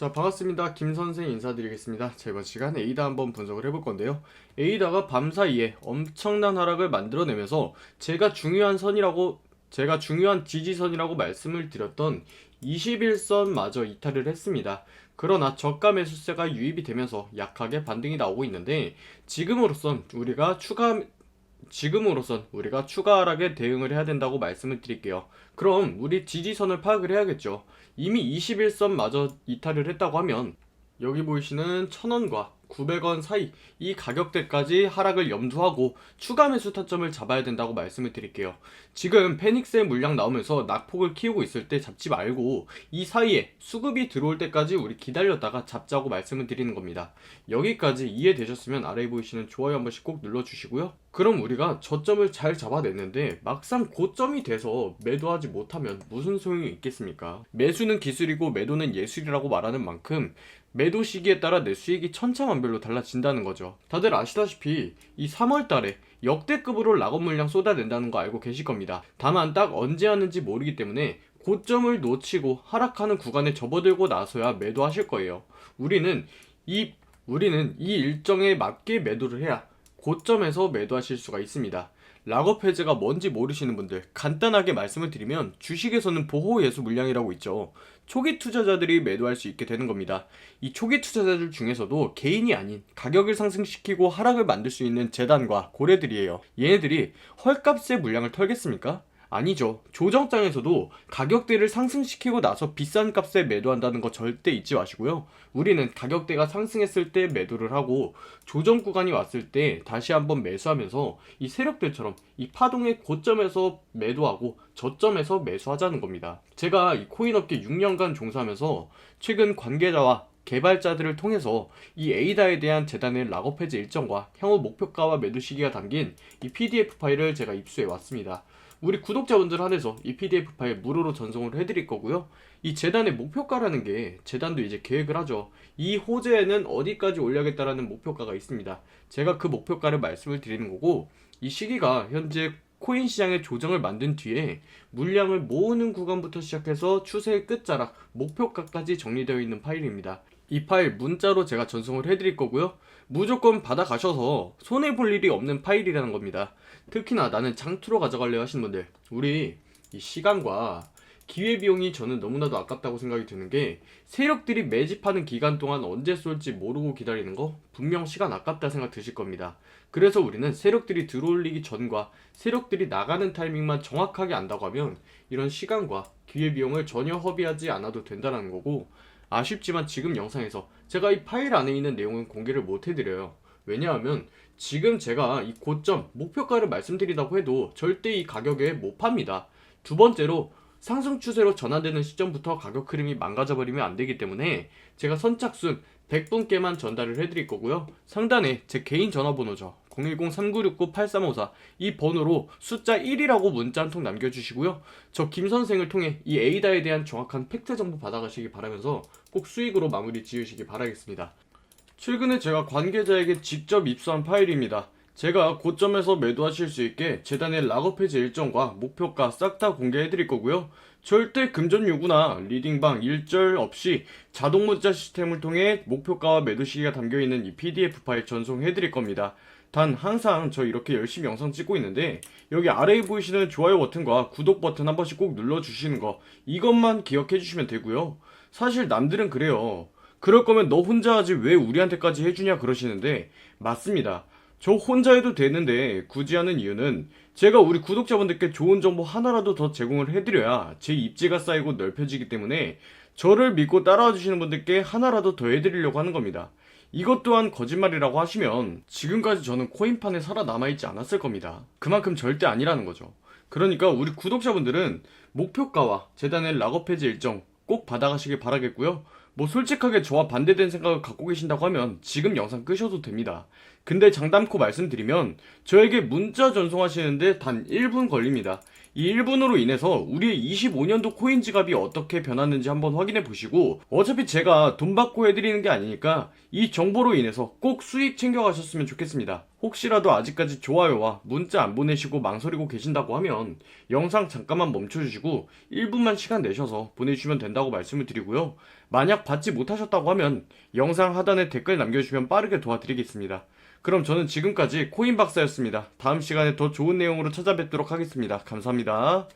자 반갑습니다. 김선생 인사드리겠습니다. 자 이번 시간 에이다 한번 분석을 해볼 건데요. 에이다가 밤사이에 엄청난 하락을 만들어내면서 제가 중요한 선이라고 제가 중요한 지지선이라고 말씀을 드렸던 21선마저 이탈을 했습니다. 그러나 저가 매수세가 유입이 되면서 약하게 반등이 나오고 있는데 지금으로선 우리가 추가 지금으로선 우리가 추가 하락에 대응을 해야 된다고 말씀을 드릴게요. 그럼 우리 지지선을 파악을 해야겠죠. 이미 21선마저 이탈을 했다고 하면 여기 보이시는 1000원과 900원 사이 이 가격대까지 하락을 염두하고 추가 매수 타점을 잡아야 된다고 말씀을 드릴게요. 지금 페닉스의 물량 나오면서 낙폭을 키우고 있을 때 잡지 말고 이 사이에 수급이 들어올 때까지 우리 기다렸다가 잡자고 말씀을 드리는 겁니다. 여기까지 이해되셨으면 아래에 보이시는 좋아요 한 번씩 꼭 눌러주시고요. 그럼 우리가 저점을 잘 잡아냈는데 막상 고점이 돼서 매도하지 못하면 무슨 소용이 있겠습니까? 매수는 기술이고 매도는 예술이라고 말하는 만큼 매도 시기에 따라 내 수익이 천차만별 로 달라진다는 거죠. 다들 아시다시피 이 3월 달에 역대급으로 락업 물량 쏟아낸다는 거 알고 계실 겁니다. 다만 딱 언제 하는지 모르기 때문에 고점을 놓치고 하락하는 구간에 접어들고 나서야 매도하실 거예요. 우리는 이 우리는 이 일정에 맞게 매도를 해야 고점에서 매도하실 수가 있습니다. 락업 해제가 뭔지 모르시는 분들 간단하게 말씀을 드리면 주식에서는 보호 예수 물량이라고 있죠. 초기 투자자들이 매도할 수 있게 되는 겁니다. 이 초기 투자자들 중에서도 개인이 아닌 가격을 상승시키고 하락을 만들 수 있는 재단과 고래들이에요. 얘네들이 헐값에 물량을 털겠습니까? 아니죠. 조정장에서도 가격대를 상승시키고 나서 비싼 값에 매도한다는 거 절대 잊지 마시고요. 우리는 가격대가 상승했을 때 매도를 하고 조정 구간이 왔을 때 다시 한번 매수하면서 이 세력들처럼 이 파동의 고점에서 매도하고 저점에서 매수하자는 겁니다. 제가 이 코인업계 6년간 종사하면서 최근 관계자와 개발자들을 통해서 이 에이다에 대한 재단의 락업 해제 일정과 향후 목표가와 매도 시기가 담긴 이 PDF 파일을 제가 입수해 왔습니다. 우리 구독자분들 한해서 이 PDF 파일 무료로 전송을 해드릴 거고요. 이 재단의 목표가라는 게 재단도 이제 계획을 하죠. 이 호재에는 어디까지 올려야겠다라는 목표가가 있습니다. 제가 그 목표가를 말씀을 드리는 거고 이 시기가 현재 코인 시장의 조정을 만든 뒤에 물량을 모으는 구간부터 시작해서 추세의 끝자락, 목표가까지 정리되어 있는 파일입니다. 이 파일 문자로 제가 전송을 해드릴 거고요. 무조건 받아가셔서 손해볼 일이 없는 파일이라는 겁니다. 특히나 나는 장투로 가져갈래요 하시는 분들, 우리 이 시간과 기회비용이 저는 너무나도 아깝다고 생각이 드는 게 세력들이 매집하는 기간 동안 언제 쏠지 모르고 기다리는 거 분명 시간 아깝다 생각 드실 겁니다. 그래서 우리는 세력들이 들어올리기 전과 세력들이 나가는 타이밍만 정확하게 안다고 하면 이런 시간과 기회비용을 전혀 허비하지 않아도 된다는 거고 아쉽지만 지금 영상에서 제가 이 파일 안에 있는 내용은 공개를 못 해드려요. 왜냐하면 지금 제가 이 고점 목표가를 말씀드리다고 해도 절대 이 가격에 못 팝니다. 두 번째로 상승 추세로 전환되는 시점부터 가격 흐름이 망가져 버리면 안 되기 때문에 제가 선착순 100분께만 전달을 해드릴 거고요. 상단에 제 개인 전화번호죠. 010-3969-8354 이 번호로 숫자 1이라고 문자 한 통 남겨주시고요. 저 김 선생을 통해 이 에이다에 대한 정확한 팩트 정보 받아가시기 바라면서 꼭 수익으로 마무리 지으시기 바라겠습니다. 최근에 제가 관계자에게 직접 입수한 파일입니다. 제가 고점에서 매도하실 수 있게 재단의 락업 해제 일정과 목표가 싹 다 공개해 드릴 거고요. 절대 금전 요구나 리딩방 일절 없이 자동 문자 시스템을 통해 목표가와 매도 시기가 담겨 있는 이 PDF 파일 전송해 드릴 겁니다. 단 항상 저 이렇게 열심히 영상 찍고 있는데 여기 아래에 보이시는 좋아요 버튼과 구독 버튼 한 번씩 꼭 눌러 주시는 거 이것만 기억해 주시면 되고요. 사실 남들은 그래요. 그럴 거면 너 혼자 하지 왜 우리한테까지 해주냐 그러시는데 맞습니다. 저 혼자 해도 되는데 굳이 하는 이유는 제가 우리 구독자분들께 좋은 정보 하나라도 더 제공을 해드려야 제 입지가 쌓이고 넓혀지기 때문에 저를 믿고 따라와 주시는 분들께 하나라도 더 해드리려고 하는 겁니다. 이것 또한 거짓말이라고 하시면 지금까지 저는 코인판에 살아남아있지 않았을 겁니다. 그만큼 절대 아니라는 거죠. 그러니까 우리 구독자분들은 목표가와 재단의 락업 해제 일정 꼭 받아가시길 바라겠고요. 뭐 솔직하게 저와 반대된 생각을 갖고 계신다고 하면 지금 영상 끄셔도 됩니다. 근데 장담코 말씀드리면 저에게 문자 전송하시는데 단 1분 걸립니다. 이 1분으로 인해서 우리의 25년도 코인 지갑이 어떻게 변했는지 한번 확인해 보시고 어차피 제가 돈 받고 해드리는 게 아니니까 이 정보로 인해서 꼭 수익 챙겨가셨으면 좋겠습니다. 혹시라도 아직까지 좋아요와 문자 안 보내시고 망설이고 계신다고 하면 영상 잠깐만 멈춰주시고 1분만 시간 내셔서 보내주시면 된다고 말씀을 드리고요. 만약 받지 못하셨다고 하면 영상 하단에 댓글 남겨주시면 빠르게 도와드리겠습니다. 그럼 저는 지금까지 코인 박사였습니다. 다음 시간에 더 좋은 내용으로 찾아뵙도록 하겠습니다. 감사합니다.